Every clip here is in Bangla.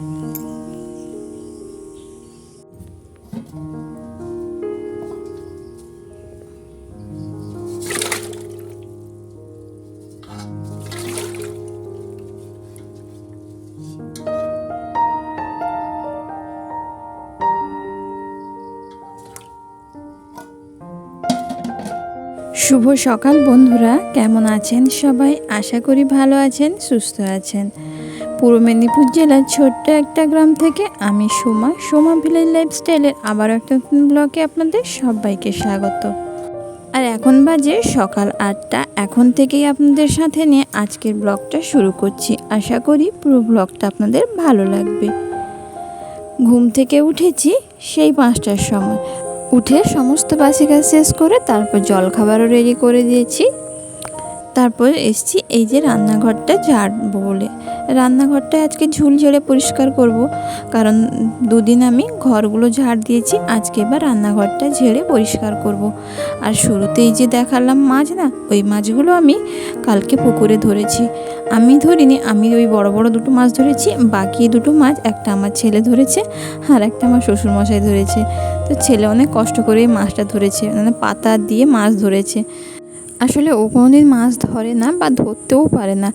শুভ সকাল বন্ধুরা কেমন আছেন সবাই? আশা করি ভালো আছেন সুস্থ আছেন। পূর্ব মেদিনীপুর জেলার ছোট্ট একটা গ্রাম থেকে আমি সোমা সোমা ভিলেজ লাইফস্টাইলের আবার একটা নতুন ব্লগে আপনাদের সবাইকে স্বাগত। আর এখন বাজে সকাল আটটা, এখন থেকেই আপনাদের সাথে নিয়ে আজকের ব্লগটা শুরু করছি। আশা করি পুরো ব্লগটা আপনাদের ভালো লাগবে। ঘুম থেকে উঠেছি সেই পাঁচটার সময়। উঠে সমস্ত বাসি কাজ শেষ করে তারপর জলখাবারও রেডি করে দিয়েছি। তারপর এসছি এই যে রান্নাঘরটা ঝাড়বো বলে। রান্নাঘরটা আজকে ঝুল ঝেড়ে পরিষ্কার করব। কারণ দুদিন আমি ঘরগুলো ঝাড় দিয়েছি, আজকে এবার রান্নাঘরটা ঝেড়ে পরিষ্কার করব। আর শুরুতেই যে দেখালাম মাছ না, ওই মাছগুলো আমি কালকে পুকুরে ধরেছি। আমি ধরিনি, আমি ওই বড় বড় দুটো মাছ ধরেছি, বাকি দুটো মাছ একটা আমার ছেলে ধরেছে আর একটা আমার শ্বশুরমশাই ধরেছে। তো ছেলে অনেক কষ্ট করে মাছটা ধরেছে মানে পাতা দিয়ে মাছ ধরেছে। আসলে ও কোনোদিন মাছ ধরে না বা ধরতেও পারে না।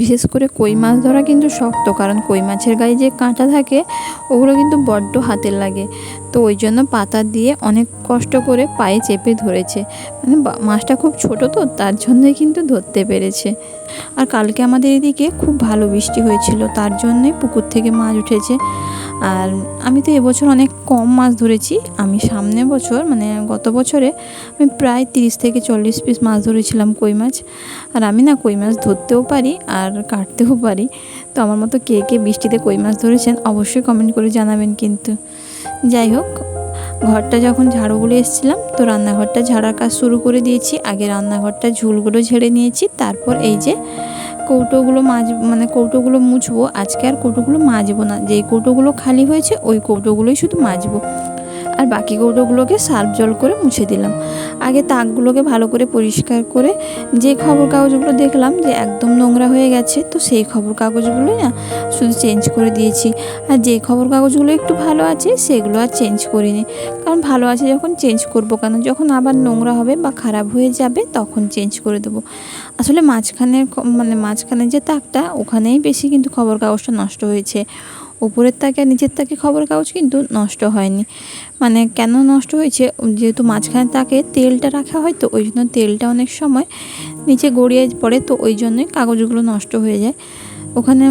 বিশেষ করে কই মাছ ধরা কিন্তু শক্ত, কারণ কই মাছের গায়ে যে কাঁটা থাকে, ওগুলো কিন্তু বড্ড হাতের লাগে। তো ওই জন্য পাতা দিয়ে অনেক কষ্ট করে পায়ে চেপে ধরেছে। মানে মাছটা খুব ছোট তো, তার জন্যই কিন্তু ধরতে পেরেছে। আর কালকে আমাদের এদিকে খুব ভালো বৃষ্টি হয়েছিল, তার জন্যই পুকুর থেকে মাছ উঠেছে। আর আমি তো এবছর অনেক কম মাছ ধরেছি। আমি সামনে বছর মানে গত বছরে আমি প্রায় তিরিশ থেকে চল্লিশ পিস মাছ ধরেছিলাম কই মাছ। আর আমি না কই মাছ ধরতেও পারি আর কাটতেও পারি। তো আমার মতো কে কে বৃষ্টিতে কই মাছ ধরেছেন অবশ্যই কমেন্ট করে জানাবেন কিন্তু। যাই হোক, ঘরটা যখন ঝাড়ু বলে এসেছিলাম, তো রান্নাঘরটা ঝাড়ার কাজ শুরু করে দিয়েছি। আগে রান্নাঘরটা ঝুলগুলো ঝেড়ে নিয়েছি, তারপর এই যে কৌটোগুলো মাজ মানে কৌটোগুলো মুছবো। আজকে আর কৌটোগুলো মাজবো না। যেই কৌটোগুলো খালি হয়েছে, ওই কৌটোগুলোই শুধু মাজবো। আর বাকি কৌটোগুলোকে সার্ফ জল করে মুছে দিলাম। আগে তাকগুলোকে ভালো করে পরিষ্কার করে যে খবর কাগজগুলো দেখলাম যে একদম নোংরা হয়ে গেছে, তো সেই খবর কাগজগুলোই না শুধু চেঞ্জ করে দিয়েছি। আর যে খবর কাগজগুলো একটু ভালো আছে, সেগুলো আর চেঞ্জ করিনি। কারণ ভালো আছে যখন চেঞ্জ করব কেন? যখন আবার নোংরা হবে বা খারাপ হয়ে যাবে, তখন চেঞ্জ করে দেবো। আসলে মাঝখানের মানে মাঝখানের যে তাকটা, ওখানেই বেশি কিন্তু খবর কাগজটা নষ্ট হয়েছে। উপরের তাকে আর নিচের তাকে খবর কাগজ কিন্তু নষ্ট হয়নি। মানে কেন নষ্ট হয়েছে? যেহেতু মাঝখানে তাকে তেলটা রাখা হয়, তো ওই জন্য তেলটা অনেক সময় নিচে গড়িয়ে পড়ে, তো ওই জন্যই কাগজগুলো নষ্ট হয়ে যায়। ওখানে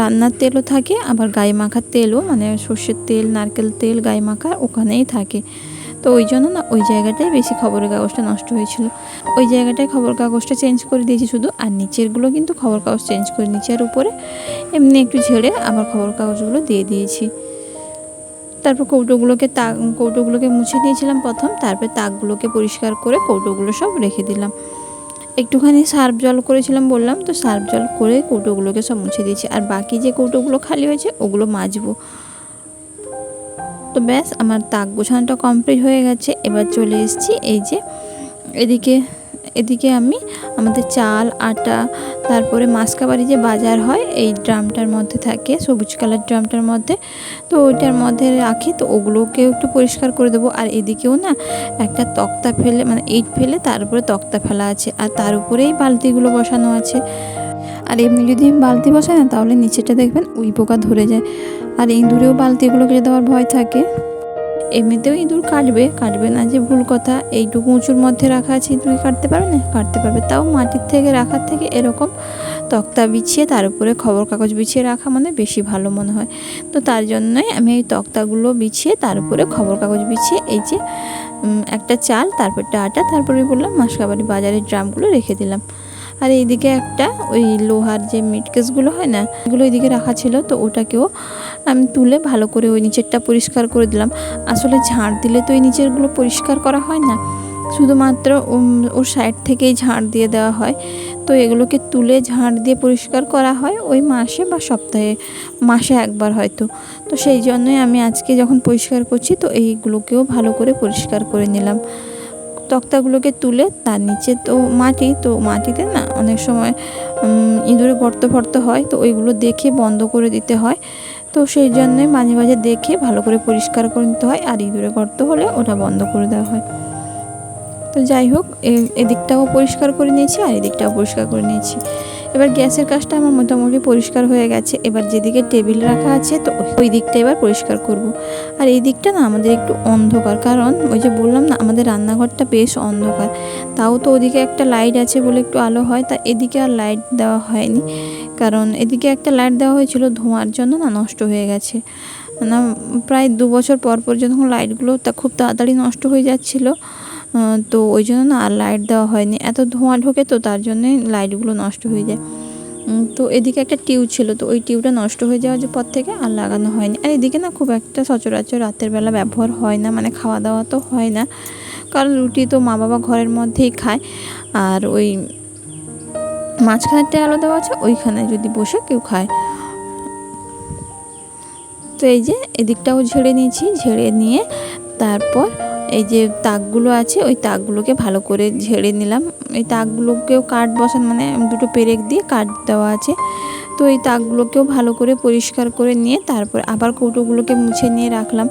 রান্নার তেলও থাকে, আবার গায়ে মাখার তেলও মানে সর্ষের তেল, নারকেল তেল, গায়ে মাখা ওখানেই থাকে। তো ওই জন্য না ওই জায়গাটায় বেশি খবরের কাগজটা নষ্ট হয়েছিল। ওই জায়গাটায় খবর কাগজটা চেঞ্জ করে দিয়েছি শুধু, আর নিচেরগুলো কিন্তু খবর কাগজ চেঞ্জ করে নিচের উপরে এমনি একটু ঝেড়ে আবার খবর কাগজগুলো দিয়ে দিয়েছি। তারপর কৌটোগুলোকে তাক কৌটোগুলোকে মুছে দিয়েছিলাম প্রথম, তারপর তাকগুলোকে পরিষ্কার করে কৌটোগুলো সব রেখে দিলাম। একটুখানি সার্ফ জল করেছিলাম বললাম, তো সার্ফ জল করে কৌটোগুলোকে সব মুছে দিয়েছি, আর বাকি যে কৌটোগুলো খালি হয়েছে ওগুলো মাজবো। তো ব্যাস, আমার তাক গোছানোটা কমপ্লিট হয়ে গেছে। এবার চলে এসেছি এই যে এদিকে এদিকে আমি আমাদের চাল, আটা, তারপরে মাসকাবারি যে বাজার হয়, এই ড্রামটার মধ্যে থাকে, সবুজ কালার ড্রামটার মধ্যে। তো ওইটার মধ্যে রাখি, তো ওগুলোকেও একটু পরিষ্কার করে দেবো। আর এদিকেও না একটা তক্তা ফেলে মানে ইট ফেলে, তার উপরে তক্তা ফেলা আছে। আর তার উপরেই বালতিগুলো বসানো আছে। আর এমনি যদি বালতি বসাই না, তাহলে নিচেটা দেখবেন উই পোকা ধরে যায়। আর ইঁদুরেও বালতিগুলোকে দেওয়ার ভয় থাকে। এমনিতেও ইঁদুর কাটবে কাটবে না যে ভুল কথা। এইটুকু উঁচুর মধ্যে রাখা আছে ইঁদুর কাটতে পারবে না? কাটতে পারবে। তাও মাটির থেকে রাখার থেকে এরকম তক্তা বিছিয়ে তার উপরে খবর কাগজ বিছিয়ে রাখা মানে বেশি ভালো মনে হয়। তো তার জন্যই আমি এই তক্তাগুলো বিছিয়ে তার উপরে খবর কাগজ বিছিয়ে এই যে একটা চাল তারপরটা আটা তারপরে বললাম মাসকাবাড়ি বাজারের ড্রামগুলো রেখে দিলাম। আর এইদিকে একটা ওই লোহার যে মিটকেসগুলো হয় না, এগুলো এইদিকে রাখা ছিল, তো ওটাকেও আমি তুলে ভালো করে ওই নিচেরটা পরিষ্কার করে দিলাম। আসলে ঝাড় দিলে তো ওই নিচেরগুলো পরিষ্কার করা হয় না। শুধুমাত্র ওর সাইড থেকেই ঝাড় দিয়ে দেওয়া হয়। তো এগুলোকে তুলে ঝাড় দিয়ে পরিষ্কার করা হয় ওই মাসে বা সপ্তাহে, মাসে একবার হয়তো। তো সেই জন্যই আমি আজকে যখন পরিষ্কার করছি, তো এইগুলোকেও ভালো করে পরিষ্কার করে নিলাম। তক্তাগুলোকে তুলে তার নিচে তো মাটি, তো মাটিতে না অনেক সময় ইঁদুরে গর্ত ফর্ত হয়, তো ওইগুলো দেখে বন্ধ করে দিতে হয়। তো সেই জন্যে মাঝে মাঝে দেখে ভালো করে পরিষ্কার করে নিতে হয়, আর ইঁদুরে গর্ত হলে ওটা বন্ধ করে দেওয়া হয়। তো যাই হোক এদিকটাও পরিষ্কার করে নিয়েছি, আর এদিকটাও পরিষ্কার করে নিয়েছি। এবার গ্যাসের কাজটা আমার মোটামুটি পরিষ্কার হয়ে গেছে। এবার যেদিকে টেবিল রাখা আছে, তো ওই- দিকটা এবার পরিষ্কার করব। আর এই দিকটা না আমাদের একটু অন্ধকার, কারণ ওই যে বললাম না, আমাদের রান্নাঘরটা বেশ অন্ধকার। তাও তো ওদিকে একটা লাইট আছে বলে একটু আলো হয়, তা এদিকে আর লাইট দেওয়া হয়নি। কারণ এদিকে একটা লাইট দেওয়া হয়েছিল, ধোঁয়ার জন্য না নষ্ট হয়ে গেছে। না, প্রায় দু বছর পর পর যখন লাইটগুলো তা খুব তাড়াতাড়ি নষ্ট হয়ে যাচ্ছিল তো ওই জন্য না আর লাইট দেওয়া হয়নি। এত ধোঁয়া ঢোকে তো, তার জন্যই লাইটগুলো নষ্ট হয়ে যায়। তো এদিকে একটা টিউব ছিল, তো ওই টিউবটা নষ্ট হয়ে যাওয়ার পর থেকে আর লাগানো হয়নি। আর এদিকে না খুব একটা সচরাচর রাতের বেলা ব্যবহার হয় না মানে খাওয়া দাওয়া তো হয় না। কারণ রুটি তো মা বাবা ঘরের মধ্যেই খায়। আর ওই মাঝখানেরটা দেওয়া আছে, ওইখানে যদি বসে কেউ খায়। তো এই যে এদিকটাও ঝেড়ে নিয়েছি, ঝেড়ে নিয়ে তারপর এই যে তাকগুলো আছে, ওই তাকগুলোকে ভালো করে ঝেড়ে নিলাম। এই তাকগুলোকেও কাঠ বসান মানে দুটো পেরেক দিয়ে কাঠ দেওয়া আছে। তো এই তাকগুলোকেও ভালো করে পরিষ্কার করে নিয়ে তারপর আবার কৌটোগুলোকে মুছে নিয়ে রাখলাম।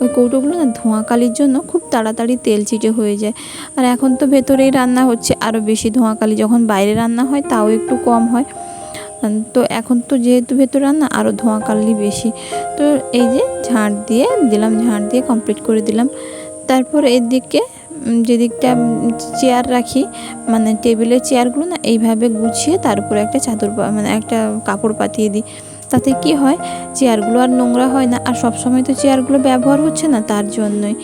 ওই কৌটোগুলো না ধোঁয়াকালির জন্য খুব তাড়াতাড়ি তেল চিটে হয়ে যায়। আর এখন তো ভেতরেই রান্না হচ্ছে, আরও বেশি ধোঁয়াকালি যখন বাইরে রান্না হয় তাও একটু কম হয়। তো এখন তো যেহেতু ভেতর রান্না, আরও ধোঁয়াকালি বেশি। তো এই যে ঝাঁট দিয়ে দিলাম, ঝাঁট দিয়ে কমপ্লিট করে দিলাম। তারপর এদিকে যেদিকটা চেয়ার রাখি মানে টেবিলের চেয়ারগুলো না, এইভাবে গুছিয়ে তার উপরে একটা চাদর মানে একটা কাপড় পাতিয়ে দিই। তাতে কি হয় চেয়ারগুলো আর নোংরা হয় না, আর সবসময় তো চেয়ারগুলো ব্যবহার হচ্ছে না তার জন্যই।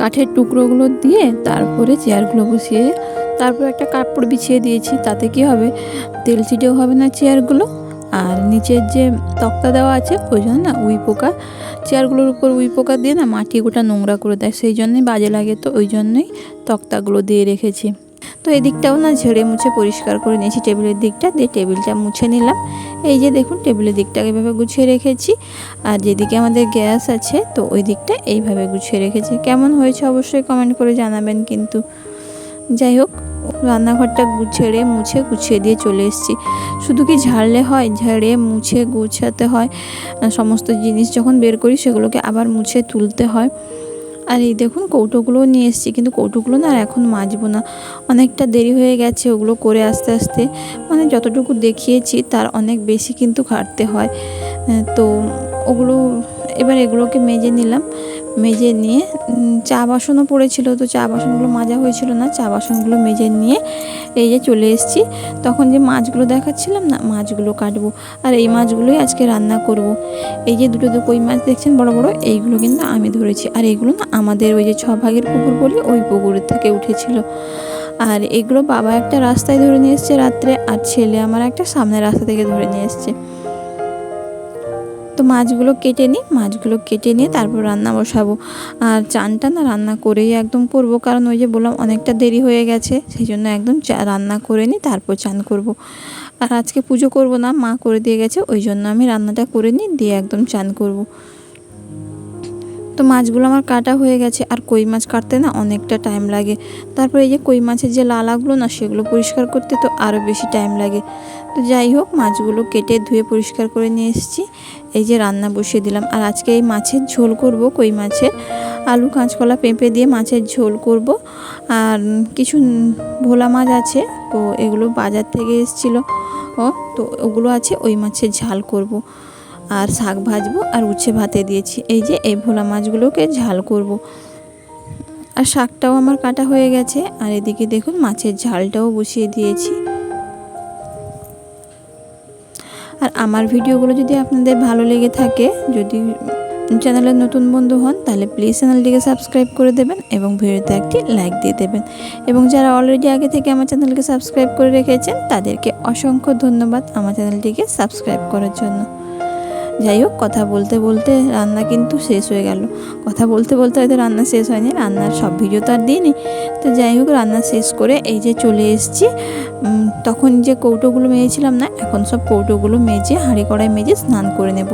কাঠের টুকরোগুলো দিয়ে তারপরে চেয়ারগুলো বসিয়ে তারপর একটা কাপড় বিছিয়ে দিয়েছি, তাতে কি হবে, তেল ছিটেও হবে না চেয়ারগুলো আর নিচের যে তক্তা দেওয়া আছে ওই জন্য না, উই পোকা। চেয়ারগুলোর উপর উই পোকা দিয়ে না, মাটি গোটা নোংরা করে দেয় সেই জন্যই বাজে লাগে তো ওই জন্যই তক্তাগুলো দিয়ে রেখেছি। তো এদিকটাও না ঝেড়ে মুছে পরিষ্কার করে নিয়েছি, টেবিলের দিকটা দিয়ে টেবিলটা মুছে নিলাম। এই যে দেখুন, টেবিলের দিকটাকে এভাবে গুছিয়ে রেখেছি। আর যেদিকে আমাদের গ্যাস আছে, তো ওই দিকটা এইভাবে গুছিয়ে রেখেছি। কেমন হয়েছে অবশ্যই কমেন্ট করে জানাবেন কিন্তু। যাই হোক। রান্নাঘরটা ঝেড়ে মুছে, গুছিয়ে দিয়ে চলে এসেছি। শুধু কি ঝাড়লে হয়? ঝেড়ে, মুছে, গুছাতে হয়। সমস্ত জিনিস যখন বের করি সেগুলোকে আবার মুছে তুলতে হয়। আর এই দেখুন কৌটোগুলোও নিয়ে এসেছি, কিন্তু কৌটোগুলো না আর এখন মাজবো না। অনেকটা দেরি হয়ে গেছে ওগুলো করে আস্তে আস্তে। মানে যতটুকু দেখিয়েছি তার অনেক বেশি কিন্তু খাটতে হয়। তো ওগুলো, এবার এগুলোকে মেজে নিলাম। মেজে নিয়ে চা বাসনও পড়েছিল তো চা বাসনগুলো মাজা হয়েছিল না, চা বাসনগুলো মেজে নিয়ে এই যে চলে এসেছি। তখন যে মাছগুলো দেখাচ্ছিলাম না, মাছগুলো কাটবো। আর এই মাছগুলোই আজকে রান্না করব। এই যে দুটো কই মাছ দেখছেন বড় বড়, এইগুলো কিন্তু আমি ধরেছি। আর এইগুলো না আমাদের ওই যে ছ ভাগের পুকুর বলি ওই পুকুরের থেকে উঠেছিল। আর এগুলো বাবা একটা রাস্তায় ধরে নিয়ে এসছে রাত্রে, আর ছেলে আমার একটা সামনের রাস্তা থেকে ধরে নিয়ে এসছে। তো মাছগুলো কেটে নিই, মাছগুলো কেটে নিয়ে তারপর রান্না বসাবো আর চানটা না রান্না করেই একদম করব, কারণ ওই যে বললাম অনেকটা দেরি হয়ে গেছে, সেই জন্য একদম রান্না করে নিই, তারপর চান করব। আর আজকে পুজো করব না, মা করে দিয়ে গেছে, ওই জন্য আমি রান্নাটা করে নিই, দিয়ে একদম চান করব। তো মাছগুলো আমার কাটা হয়ে গেছে, আর কই মাছ কাটতে না অনেকটা টাইম লাগে। তারপরে এই যে কই মাছের যে লালাগুলো না, সেগুলো পরিষ্কার করতে তো আরও বেশি টাইম লাগে। তো যাই হোক, মাছগুলো কেটে ধুয়ে পরিষ্কার করে নিয়ে এসেছি। এই যে রান্না বসিয়ে দিলাম। আর আজকে এই মাছের ঝোল করব, কই মাছের। আলু, কাঁচকলা পেঁপে দিয়ে মাছের ঝোল করব। আর কিছু ভোলা মাছ আছে, তো এগুলো বাজার থেকে এসেছিল। ও, তো ওগুলো আছে, ওই মাছের ঝাল করব। আর শাক ভাজবো আর উচ্ছে ভাতে দিয়েছি। এই যে এই ভোলা মাছগুলোকে ঝাল করব। আর শাকটাও আমার কাটা হয়ে গেছে। আর এদিকে দেখুন মাছের ঝালটাও বসিয়ে দিয়েছি। আর আমার ভিডিওগুলো যদি আপনাদের ভালো লেগে থাকে, যদি চ্যানেলের নতুন বন্ধু হন, তাহলে প্লিজ চ্যানেলটিকে সাবস্ক্রাইব করে দেবেন এবং ভিডিওতে একটি লাইক দিয়ে দেবেন। এবং যারা অলরেডি আগে থেকে আমার চ্যানেলকে সাবস্ক্রাইব করে রেখেছেন, তাদেরকে অসংখ্য ধন্যবাদ আমার চ্যানেলটিকে সাবস্ক্রাইব করার জন্য। যাই হোক, কথা বলতে বলতে রান্না কিন্তু শেষ হয়ে গেল। কথা বলতে বলতে হয়তো রান্না শেষ হয়নি, রান্নার সব ভিডিও তো আর দিইনি। তো যাই হোক, রান্না শেষ করে এই যে চলে এসেছি। তখন যে কৌটোগুলো মেজেছিলাম না, এখন সব কৌটোগুলো মেজে, হাঁড়ি কড়াই মেজে স্নান করে নেব।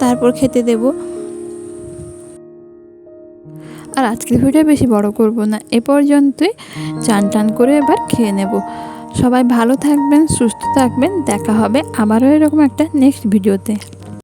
তারপর খেতে দেব। আর আজকের ভিডিও বেশি বড় করব না, এ পর্যন্তই। চান টান করে এবার খেয়ে নেব। সবাই ভালো থাকবেন, সুস্থ থাকবেন, দেখা হবে আবারও এরকম একটা নেক্সট ভিডিওতে